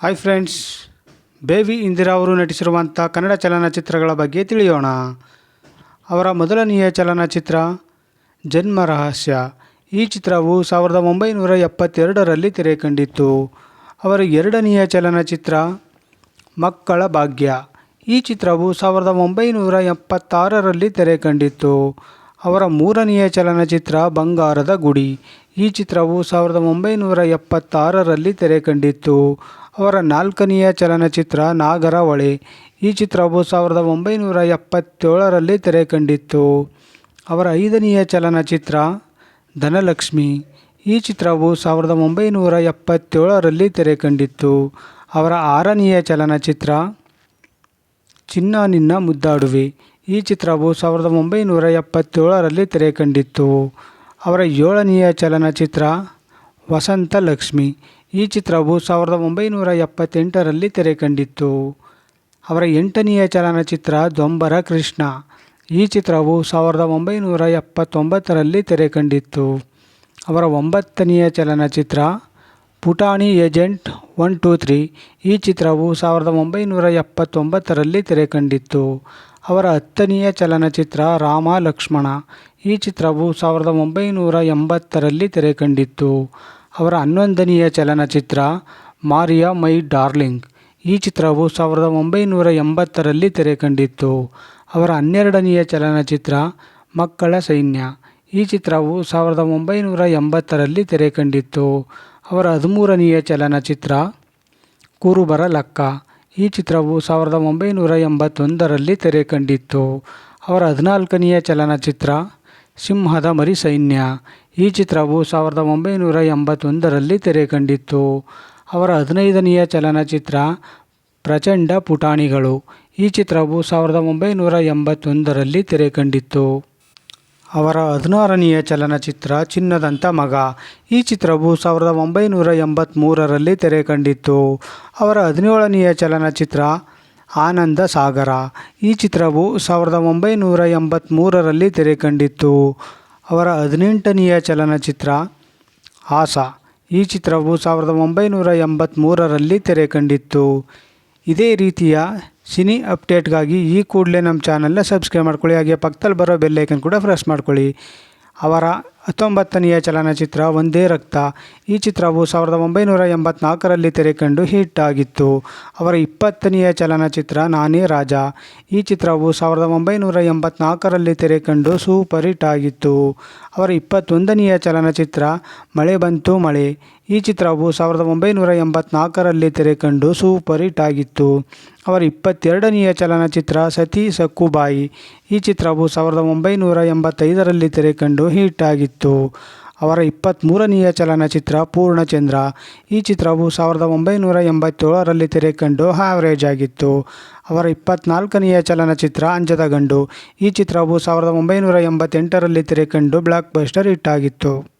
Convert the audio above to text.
Hi friends baby Indira ಅವರು ನಟಿಸಿರುವಂಥ ಕನ್ನಡ ಚಲನಚಿತ್ರಗಳ ಬಗ್ಗೆ ತಿಳಿಯೋಣ. ಅವರ ಮೊದಲನೆಯ ಚಲನಚಿತ್ರ ಜನ್ಮ ರಹಸ್ಯ. ಈ ಚಿತ್ರವು ಸಾವಿರದ ಒಂಬೈನೂರ ಎಪ್ಪತ್ತೆರಡರಲ್ಲಿ ತೆರೆ ಕಂಡಿತ್ತು ಅವರ ಎರಡನೆಯ ಚಲನಚಿತ್ರ ಮಕ್ಕಳ ಭಾಗ್ಯ. ಈ ಚಿತ್ರವು ಸಾವಿರದ ಒಂಬೈನೂರ ಎಪ್ಪತ್ತಾರರಲ್ಲಿ ತೆರೆ ಕಂಡಿತ್ತು ಅವರ ಮೂರನೆಯ ಚಲನಚಿತ್ರ ಬಂಗಾರದ ಗುಡಿ. ಈ ಚಿತ್ರವು ಸಾವಿರದ ಒಂಬೈನೂರ ಎಪ್ಪತ್ತಾರರಲ್ಲಿ ತೆರೆ ಕಂಡಿತ್ತು ಅವರ ನಾಲ್ಕನೆಯ ಚಲನಚಿತ್ರ ನಾಗರ ಹೊಳೆ ಈ ಚಿತ್ರವು ಸಾವಿರದ ಒಂಬೈನೂರ ಎಪ್ಪತ್ತೇಳರಲ್ಲಿ ತೆರೆ ಕಂಡಿತ್ತು ಅವರ ಐದನೆಯ ಚಲನಚಿತ್ರ ಧನಲಕ್ಷ್ಮಿ. ಈ ಚಿತ್ರವು ಸಾವಿರದ ಒಂಬೈನೂರ ಎಪ್ಪತ್ತೇಳರಲ್ಲಿ ತೆರೆ ಕಂಡಿತ್ತು ಅವರ ಆರನೆಯ ಚಲನಚಿತ್ರ ಚಿನ್ನ ನಿನ್ನ ಮುದ್ದಾಡುವೆ. ಈ ಚಿತ್ರವು ಸಾವಿರದ ಒಂಬೈನೂರ ಎಪ್ಪತ್ತೇಳರಲ್ಲಿ ತೆರೆ ಕಂಡಿತ್ತು ಅವರ ಏಳನೆಯ ಚಲನಚಿತ್ರ ವಸಂತ ಲಕ್ಷ್ಮಿ. ಈ ಚಿತ್ರವು ಸಾವಿರದ ಒಂಬೈನೂರ ಎಪ್ಪತ್ತೆಂಟರಲ್ಲಿ ತೆರೆ ಕಂಡಿತ್ತು ಅವರ ಎಂಟನೆಯ ಚಲನಚಿತ್ರ ದೊಂಬರ ಕೃಷ್ಣ. ಈ ಚಿತ್ರವು ಸಾವಿರದ ಒಂಬೈನೂರ ಎಪ್ಪತ್ತೊಂಬತ್ತರಲ್ಲಿ ತೆರೆ ಕಂಡಿತ್ತು ಅವರ ಒಂಬತ್ತನೆಯ ಚಲನಚಿತ್ರ ಪುಟಾಣಿ ಏಜೆಂಟ್ ಒನ್ ಟೂ ತ್ರೀ ಈ ಚಿತ್ರವು ಸಾವಿರದ ಒಂಬೈನೂರ ಎಪ್ಪತ್ತೊಂಬತ್ತರಲ್ಲಿ ತೆರೆ ಕಂಡಿತ್ತು ಅವರ ಹತ್ತನೆಯ ಚಲನಚಿತ್ರ ರಾಮ ಲಕ್ಷ್ಮಣ ಈ ಚಿತ್ರವು ಸಾವಿರದ ಒಂಬೈನೂರ ಎಂಬತ್ತರಲ್ಲಿ ತೆರೆ ಕಂಡಿತ್ತು ಅವರ ಹನ್ನೊಂದನೆಯ ಚಲನಚಿತ್ರ ಮಾರಿಯಾ ಮೈ ಡಾರ್ಲಿಂಗ್ ಈ ಚಿತ್ರವು ಸಾವಿರದ ಒಂಬೈನೂರ ಎಂಬತ್ತರಲ್ಲಿ ತೆರೆ ಕಂಡಿತ್ತು ಅವರ ಹನ್ನೆರಡನೆಯ ಚಲನಚಿತ್ರ ಮಕ್ಕಳ ಸೈನ್ಯ ಈ ಚಿತ್ರವು ಸಾವಿರದ ಒಂಬೈನೂರ ಎಂಬತ್ತರಲ್ಲಿ ತೆರೆ ಕಂಡಿತ್ತು ಅವರ ಹದಿಮೂರನೆಯ ಚಲನಚಿತ್ರ ಕುರುಬರ ಲಕ್ಕ. ಈ ಚಿತ್ರವು ಸಾವಿರದ ಒಂಬೈನೂರ ಎಂಬತ್ತೊಂದರಲ್ಲಿ ತೆರೆ ಕಂಡಿತ್ತು. ಅವರ ಹದಿನಾಲ್ಕನೆಯ ಚಲನಚಿತ್ರ ಸಿಂಹದ ಮರಿ ಸೈನ್ಯ. ಈ ಚಿತ್ರವು ಸಾವಿರದ ಒಂಬೈನೂರ ಎಂಬತ್ತೊಂದರಲ್ಲಿ ತೆರೆ ಕಂಡಿತ್ತು. ಅವರ ಹದಿನೈದನೆಯ ಚಲನಚಿತ್ರ ಪ್ರಚಂಡ ಪುಟಾಣಿಗಳು. ಈ ಚಿತ್ರವು ಸಾವಿರದ ಒಂಬೈನೂರ ಎಂಬತ್ತೊಂದರಲ್ಲಿ ತೆರೆ ಕಂಡಿತ್ತು. ಅವರ ಹದಿನಾರನೆಯ ಚಲನಚಿತ್ರ ಚಿನ್ನದಂಥ ಮಗ. ಈ ಚಿತ್ರವು ಸಾವಿರದ ಒಂಬೈನೂರ ಎಂಬತ್ತ್ಮೂರರಲ್ಲಿ ತೆರೆ ಕಂಡಿತ್ತು. ಅವರ ಹದಿನೇಳನೆಯ ಚಲನಚಿತ್ರ ಆನಂದ ಸಾಗರ. ಈ ಚಿತ್ರವು ಸಾವಿರದ ಒಂಬೈನೂರ ಎಂಬತ್ತ್ಮೂರರಲ್ಲಿ ತೆರೆ ಕಂಡಿತ್ತು. ಅವರ ಹದಿನೆಂಟನೆಯ ಚಲನಚಿತ್ರ ಆಸ. ಈ ಚಿತ್ರವು ಸಾವಿರದ ಒಂಬೈನೂರ ಎಂಬತ್ತ್ಮೂರರಲ್ಲಿ ತೆರೆ ಕಂಡಿತ್ತು. ಇದೇ ರೀತಿಯ ಸಿನಿ ಅಪ್ಡೇಟ್ಗಾಗಿ ಈ ಕೂಡಲೇ ನಮ್ಮ ಚಾನಲ್ನ ಸಬ್ಸ್ಕ್ರೈಬ್ ಮಾಡ್ಕೊಳ್ಳಿ ಹಾಗೆ ಪಕ್ಕದಲ್ಲಿ ಬರೋ ಬೆಲ್ಲೈಕನ್ ಕೂಡ ಪ್ರೆಸ್ ಮಾಡ್ಕೊಳ್ಳಿ. ಅವರ ಹತ್ತೊಂಬತ್ತನೆಯ ಚಲನಚಿತ್ರ ಒಂದೇ ರಕ್ತ. ಈ ಚಿತ್ರವು ಸಾವಿರದ ಒಂಬೈನೂರ ಎಂಬತ್ನಾಲ್ಕರಲ್ಲಿ ತೆರೆಕಂಡು ಹಿಟ್ ಆಗಿತ್ತು. ಅವರ ಇಪ್ಪತ್ತನೆಯ ಚಲನಚಿತ್ರ ನಾನೇ ರಾಜ. ಈ ಚಿತ್ರವು ಸಾವಿರದ ಒಂಬೈನೂರ ಎಂಬತ್ನಾಲ್ಕರಲ್ಲಿ ತೆರೆಕಂಡು ಸೂಪರ್ ಹಿಟ್ ಆಗಿತ್ತು. ಅವರ ಇಪ್ಪತ್ತೊಂದನೆಯ ಚಲನಚಿತ್ರ ಮಳೆ ಬಂತು ಮಳೆ. ಈ ಚಿತ್ರವು ಸಾವಿರದ ಒಂಬೈನೂರ ಎಂಬತ್ನಾಲ್ಕರಲ್ಲಿ ತೆರೆಕಂಡು ಸೂಪರ್ ಹಿಟ್ ಆಗಿತ್ತು. ಅವರ ಇಪ್ಪತ್ತೆರಡನೆಯ ಚಲನಚಿತ್ರ ಸತಿ ಸಕ್ಕುಬಾಯಿ. ಈ ಚಿತ್ರವು ಸಾವಿರದ ಒಂಬೈನೂರ ಎಂಬತ್ತೈದರಲ್ಲಿ ತೆರೆಕಂಡು ಹಿಟ್ ಆಗಿತ್ತು. ಅವರ ಇಪ್ಪತ್ತ್ಮೂರನೆಯ ಚಲನಚಿತ್ರ ಪೂರ್ಣಚಂದ್ರ. ಈ ಚಿತ್ರವು ಸಾವಿರದ ಒಂಬೈನೂರ ಎಂಬತ್ತೇಳರಲ್ಲಿ ತೆರೆಕಂಡು ಆ್ಯಾವ್ರೇಜ್ ಆಗಿತ್ತು. ಅವರ ಇಪ್ಪತ್ತ್ನಾಲ್ಕನೆಯ ಚಲನಚಿತ್ರ ಅಂಜದ ಗಂಡು. ಈ ಚಿತ್ರವು ಸಾವಿರದ ಒಂಬೈನೂರ ಎಂಬತ್ತೆಂಟರಲ್ಲಿ ತೆರೆಕಂಡು ಬ್ಲಾಕ್ ಬಸ್ಟರ್ ಹಿಟ್ ಆಗಿತ್ತು.